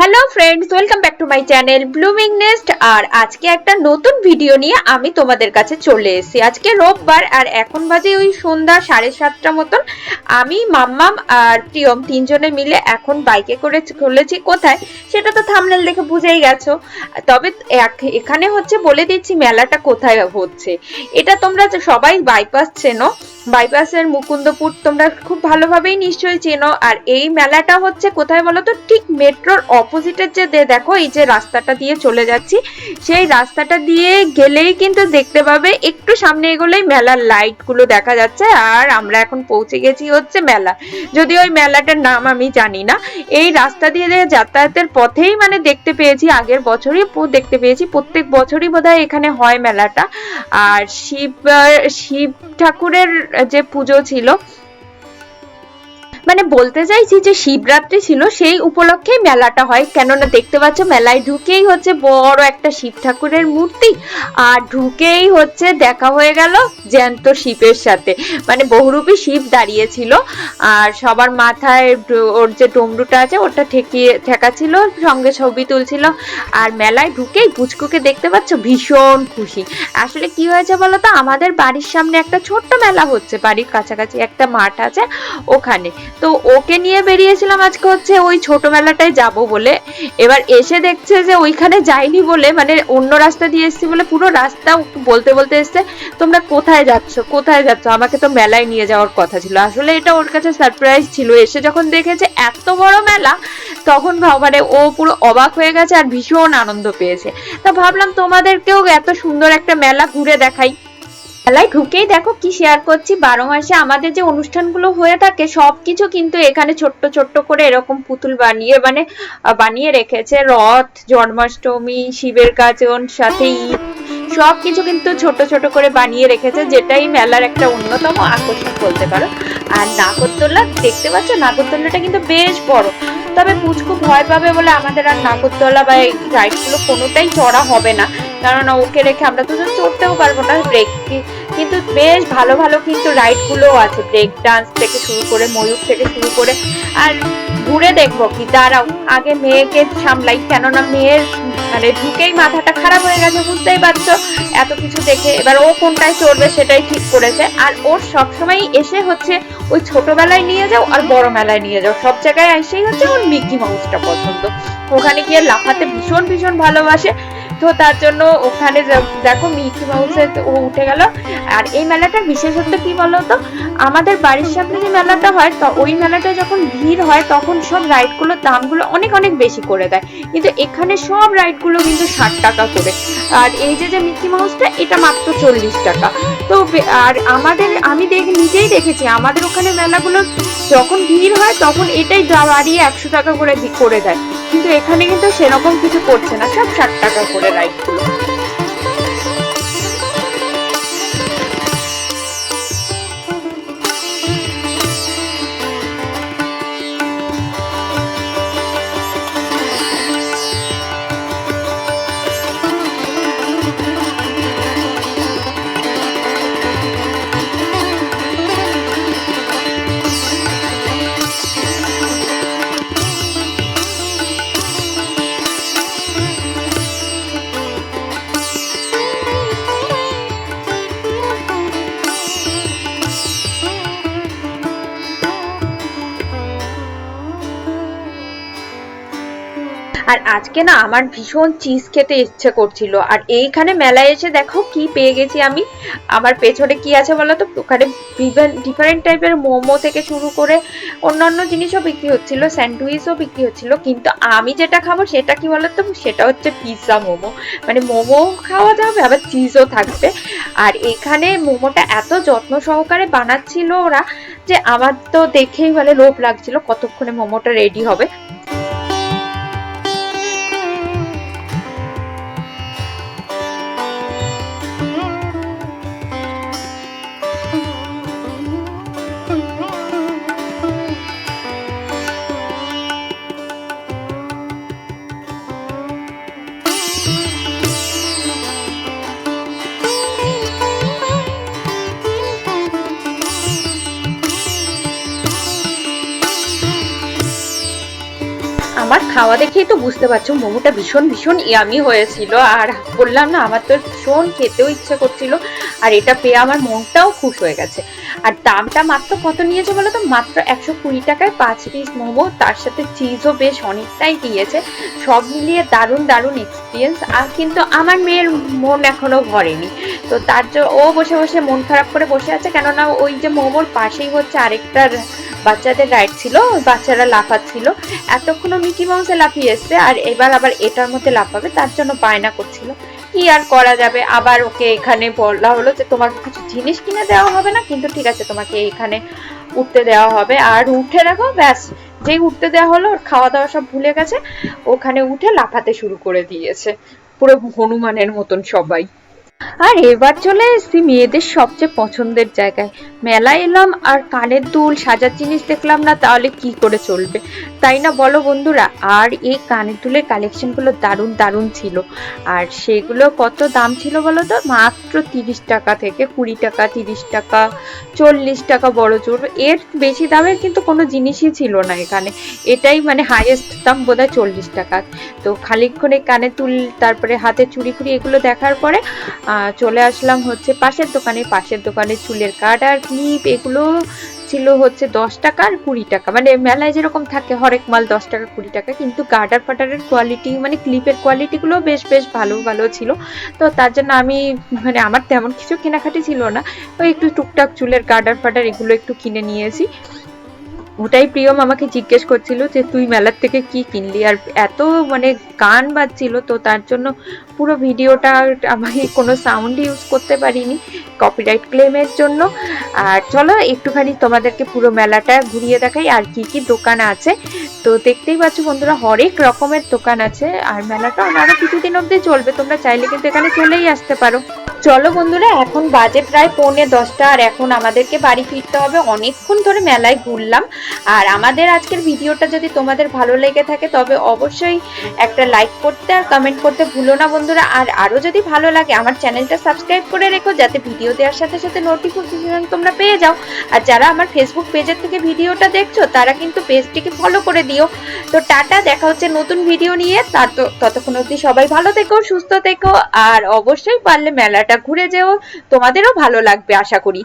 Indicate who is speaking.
Speaker 1: Hello friends welcome back to my channel blooming nest আর আজকে একটা নতুন ভিডিও নিয়ে আমি তোমাদের কাছে চলে এসেছি। আজকে রোববার, আর এখন বাজে ওই সন্ধ্যা সাড়ে সাতটা মতন। আমি, মাম্মাম আর প্রিয়ম তিনজনে মিলে এখন বাইকে করে চলেছি। কোথায়? সেটা তো থামনেল দেখে বুঝেই গেছো। তবে এখানে হচ্ছে বলে দিচ্ছি মেলাটা কোথায় হচ্ছে। এটা তোমরা সবাই বাইপাস চেনো। বাইপাসের মুকুন্দপুর তোমরা খুব ভালোভাবেই নিশ্চয়ই চেনো। আর এই মেলাটা হচ্ছে কোথায় বলো তো ঠিক মেট্রোর অপোজিটের যে দে- দেখো, এই যে রাস্তাটা দিয়ে চলে যাচ্ছি, সেই রাস্তাটা দিয়ে গেলেই কিন্তু দেখতে পাবে একটু সামনে এগোলেই মেলার লাইটগুলো দেখা যাচ্ছে, আর আমরা এখন পৌঁছে গেছি হচ্ছে মেলা। যদি ওই মেলাটার নাম আমি জানি না, এই রাস্তা দিয়ে যাতায়াতের পথেই মানে দেখতে পেয়েছি আগের বছরই দেখতে পেয়েছি, প্রত্যেক বছরই বোধহয় এখানে হয় মেলাটা। আর শিব শিব ঠাকুরের যে পুজো ছিল মানে বলতে চাইছি যে শিবরাত্রি ছিল, সেই উপলক্ষেই মেলাটা হয়। কেননা দেখতে পাচ্ছ, মেলায় ঢুকেই হচ্ছে বড় একটা শিব ঠাকুরের মূর্তি, আর ঢুকেই হচ্ছে দেখা হয়ে গেল জ্যান্ত শিবের সাথে। মানে বহুরূপী শিব দাঁড়িয়েছিল, আর সবার মাথায় ওর যে ডমরুটা আছে, ওটা ঠেকিয়ে ঠেকা ছিল সঙ্গে ছবি তুলছিল, আর মেলায় ঢুকেই পুচকুকে দেখতে পাচ্ছ ভীষণ খুশি। আসলে কি হয়েছে বলো তো আমাদের বাড়ির সামনে একটা ছোট্ট মেলা হচ্ছে, বাড়ির কাছাকাছি একটা মাঠ আছে ওখানে। তো ওকে নিয়ে বেরিয়েছিলাম আজকে হচ্ছে ওই ছোট মেলাটায় যাব বলে। এবার এসে দেখছে যে ওইখানে যাইনি বলে মানে অন্য রাস্তা দিয়ে এসেছি বলে পুরো রাস্তা বলতে বলতে এসছে, তোমরা কোথায় যাচ্ছ? কোথায় যাচ্ছ? আমাকে তো মেলায় নিয়ে যাওয়ার কথা ছিল। আসলে এটা ওর কাছে সারপ্রাইজ ছিল। এসে যখন দেখেছে এত বড় মেলা, তখন মানে ও পুরো অবাক হয়ে গেছে আর ভীষণ আনন্দ পেয়েছে। তা ভাবলাম তোমাদেরকেও এত সুন্দর একটা মেলা ঘুরে দেখাই। মেলায় ঢুকেই দেখো কি শেয়ার করছি। বারো মাসে আমাদের যে অনুষ্ঠানগুলো হয়ে থাকে, সবকিছু কিন্তু এখানে ছোট্ট ছোট্ট করে এরকম পুতুল বানিয়ে মানে বানিয়ে রেখেছে। রথ, জন্মাষ্টমী, শিবের গাজন সাথে ঈদ, সবকিছু কিন্তু ছোট ছোট করে বানিয়ে রেখেছে, যেটাই মেলার একটা অন্যতম আকর্ষণ বলতে পারো। আর নাগরদোল্লা দেখতে পাচ্ছ? নাগরদোল্লাটা কিন্তু বেশ বড়। তবে পুচকু ভয় পাবে বলে আমাদের আর নাগরদোল্লা বা এই রাইডগুলো কোনোটাই চড়া হবে না। কারণ ওকে রেখে আমরা দুজন চড়তেও পারব না ব্রেক কিন্তু বেশ ভালো ভালো কিন্তু রাইড গুলোও আছে। ব্রেক ডান্স থেকে শুরু করে, ময়ূর থেকে শুরু করে। আর ঘুরে দেখব কি, দাঁড়াও, আগে মেয়েকে সামলাই, কেননা মেয়ের মানে ঢুকেই মাথাটা খারাপ হয়ে গেছে, বুঝতেই পারছ? এত কিছু দেখে এবার ও কোনটায় চড়বে সেটাই ঠিক করেছে। আর ওর সবসময় এসে হচ্ছে ওই ছোটবেলায় নিয়ে যাও আর বড় মেলায় নিয়ে যাও। সব জায়গায় এসেই হচ্ছে ওর মিকি মাউসটা পছন্দ। ওখানে গিয়ে লাফাতে ভীষণ ভীষণ ভালোবাসে। তো তার জন্য ওখানে দেখো মিকি মাউসে ও উঠে গেল। আর এই মেলাটার বিশেষত্ব কি বলতো? আমাদের বাড়ির সামনে যে মেলাটা হয়, তো ওই মেলাটা যখন ভিড় হয়, তখন সব রাইডগুলোর দামগুলো অনেক অনেক বেশি করে দেয়। কিন্তু এখানে সব রাইডগুলো কিন্তু ষাট টাকা করে। আর এই যে যে মিকি মাউসটা, এটা মাত্র চল্লিশ টাকা। তো আর আমাদের, আমি দেখ, নিজেই দেখেছি, আমাদের ওখানে মেলাগুলো যখন ভিড় হয়, তখন এটাই বাড়িয়ে একশো টাকা করে করে দেয়। কিন্তু এখানে কিন্তু সেরকম কিছু করছে না, সব ষাট টাকা করে রাইডগুলো। আর আজকে না আমার ভীষণ চিজ খেতে ইচ্ছে করছিল। আর এইখানে মেলায় এসে দেখো কি পেয়ে গেছি আমি। আমার পেছনে কি আছে বলো তো? ওখানে ডিফারেন্ট টাইপের মোমো থেকে শুরু করে অন্যান্য জিনিসও বিক্রি হচ্ছিল, স্যান্ডউইচও বিক্রি হচ্ছিল। কিন্তু আমি যেটা খাব সেটা কি বলতো সেটা হচ্ছে পিৎজা মোমো। মানে মোমো খাওয়া যাবে, আবার চিজও থাকবে। আর এখানে মোমোটা এত যত্ন সহকারে বানাচ্ছিল ওরা যে আমার তো দেখেই মানে লোভ লাগছিল কতক্ষণে মোমোটা রেডি হবে। খাওয়া দেখেই তো বুঝতে পারছ, মোমোটা ভীষণ ভীষণ ইয়ামি হয়েছিল। আর বললাম না, আমার তো ভীষণ খেতেও ইচ্ছে করছিল, আর এটা পেয়ে আমার মনটাও খুশ হয়ে গেছে। আর দামটা মাত্র কত নিয়েছে বলো তো? মাত্র একশো কুড়ি টাকায় পাঁচ পিস মোমো, তার সাথে চিজও বেশ অনেকটাই দিয়েছে। সব মিলিয়ে দারুণ দারুণ এক্সপিরিয়েন্স আর কিন্তু আমার মেয়ের মন এখনও ভরেনি। তো তার জন্য ও বসে বসে মন খারাপ করে বসে আছে, কেননা ওই যে মোমোর পাশেই হচ্ছে আরেকটা বাচ্চাদের রাইড ছিল, বাচ্চারা লাফাচ্ছিল। এতক্ষণও মিকি মাউসে লাফিয়ে এসছে আর এবার আবার এটার মধ্যে লাফাবে, তার জন্য বায়না করছিল। কি আর করা যাবে? আবার ওকে এখানে বলা হলো যে, তোমাকে কিছু জিনিস কিনে দেওয়া হবে না, কিন্তু ঠিক আছে, তোমাকে এখানে উঠতে দেওয়া হবে। আর উঠে রাখো ব্যাস, যেই উঠতে দেওয়া হলো খাওয়া দাওয়া সব ভুলে গেছে। ওখানে উঠে লাফাতে শুরু করে দিয়েছে। পুরো হনুমানের মতন সবাই। আর এবার চলে এসেছি মেয়েদের সবচেয়ে পছন্দের জায়গায়। মেলায় এলাম আর কানের দুল সাজার জিনিস দেখলাম না, তাহলে কি করে চলবে? তাই না বলো বন্ধুরা? আর এই কানের দুলের কালেকশনগুলো দারুণ দারুণ ছিল। আর সেগুলো কত দাম ছিল বলো তো? মাত্র তিরিশ টাকা থেকে কুড়ি টাকা, তিরিশ টাকা, চল্লিশ টাকা বড় জোর। এর বেশি দামের কিন্তু কোনো জিনিসই ছিল না এখানে। এটাই মানে হাইয়েস্ট দাম বোধহয় চল্লিশ টাকা। তো খানিকক্ষণে কানে তুল তারপরে হাতে চুড়ি খুড়ি এগুলো দেখার পরে চলে আসলাম হচ্ছে পাশের দোকানে। পাশের দোকানে চুলের কাট আর ক্লিপ, এগুলো ছিল হচ্ছে দশ টাকা আর কুড়ি টাকা। মানে মেলায় যেরকম থাকে হরেক মাল দশ টাকা, কুড়ি টাকা, কিন্তু গার্ডার ফাটারের কোয়ালিটি মানে ক্লিপের কোয়ালিটিগুলো বেশ বেশ ভালো ভালো ছিল। তো তার জন্য আমি মানে আমার তেমন কিছু কেনাকাটি ছিল না। ওই একটু টুকটাক চুলের গার্ডার ফাটার এগুলো একটু কিনে নিয়েছি ওটাই প্রিয়ম আমাকে জিজ্ঞেস করছিল যে তুই মেলার থেকে কি কিনলি? আর এত মানে গান বাজছিল তো তার জন্য পুরো ভিডিওটা আমি কোনো সাউন্ড ইউজ করতে পারিনি কপিরাইট ক্লেমের জন্য। আর চলো একটুখানি তোমাদেরকে পুরো মেলাটা ঘুরিয়ে দেখাই, আর কি কি দোকান আছে। তো দেখতেই পাচ্ছ বন্ধুরা, হরেক রকমের দোকান আছে, আর মেলাটা আরও কিছুদিন অবধি চলবে, তোমরা চাইলে কিন্তু এখানে চলেই আসতে পারো। চলো বন্ধুরা, এখন বাজে প্রায় পৌনে দশটা আর এখন আমাদেরকে বাড়ি ফিরতে হবে। অনেকক্ষণ ধরে মেলায় ঘুরলাম। আর আমাদের আজকের ভিডিওটা যদি তোমাদের ভালো লেগে থাকে, তবে অবশ্যই একটা লাইক করতে আর কমেন্ট করতে ভুলো না বন্ধুরা। আর আরও যদি ভালো লাগে, আমার চ্যানেলটা সাবস্ক্রাইব করে রেখো, যাতে ভিডিও দেওয়ার সাথে সাথে নোটিফিকেশন তোমরা পেয়ে যাও। আর যারা আমার ফেসবুক পেজের থেকে ভিডিওটা দেখছ, তারা কিন্তু পেজটিকে ফলো করে দিও। তো টাটা, দেখা হচ্ছে নতুন ভিডিও নিয়ে। তার তো ততক্ষণ অবধি সবাই ভালো থেকো, সুস্থ থেকো। আর অবশ্যই পারলে মেলাটা ঘুরে যেও। তোমাদেরও ভালো লাগবে আশা করি।